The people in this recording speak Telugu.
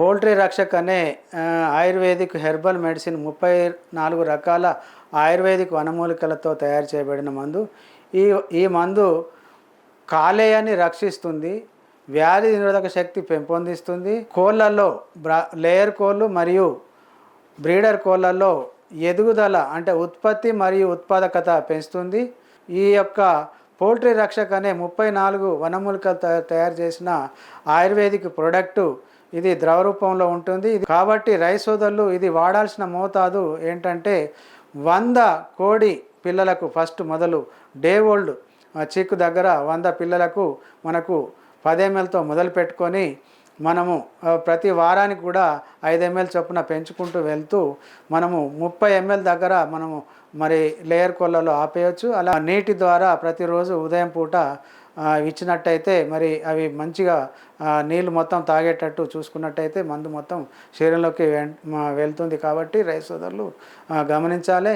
పోల్ట్రీ రక్షక్ అనే ఆయుర్వేదిక్ హెర్బల్ మెడిసిన్ ముప్పై నాలుగు రకాల ఆయుర్వేదిక్ వనమూలికలతో తయారు చేయబడిన మందు. ఈ ఈ మందు కాలేయాన్ని రక్షిస్తుంది వ్యాధి నిరోధక శక్తి పెంపొందిస్తుంది. కోళ్ళల్లో బ్రా లేయర్ కోళ్ళు మరియు బ్రీడర్ కోళ్ళల్లో ఎదుగుదల అంటే ఉత్పత్తి మరియు ఉత్పాదకత పెంచుతుంది. ఈ యొక్క పౌల్ట్రీ రక్షక్ అనే ముప్పై నాలుగు వనమూలికలు తయారు చేసిన ఆయుర్వేదిక్ ప్రోడక్టు ఇది ద్రవ రూపంలో ఉంటుంది. ఇది కాబట్టి రైస్ ఇది వాడాల్సిన మోతాదు ఏంటంటే వంద కోడి పిల్లలకు ఫస్ట్ మొదలు డే ఓల్డ్ చిక్కు దగ్గర వంద పిల్లలకు మనకు పది ఎంఎల్తో మొదలు పెట్టుకొని మనము ప్రతి వారానికి కూడా ఐదు ఎంఎల్ చొప్పున పెంచుకుంటూ వెళ్తూ మనము ముప్పై ఎంఎల్ దగ్గర మనము మరి లేయర్ కొల్లలో ఆపేయచ్చు. అలా నీటి ద్వారా ప్రతిరోజు ఉదయం పూట ఇచ్చినట్టయితే మరి అవి మంచిగా నీళ్ళు మొత్తం తాగేటట్టు చూసుకున్నట్టయితే మందు మొత్తం శరీరంలోకి వెళ్తుంది కాబట్టి రైతు సోదరులు గమనించాలి.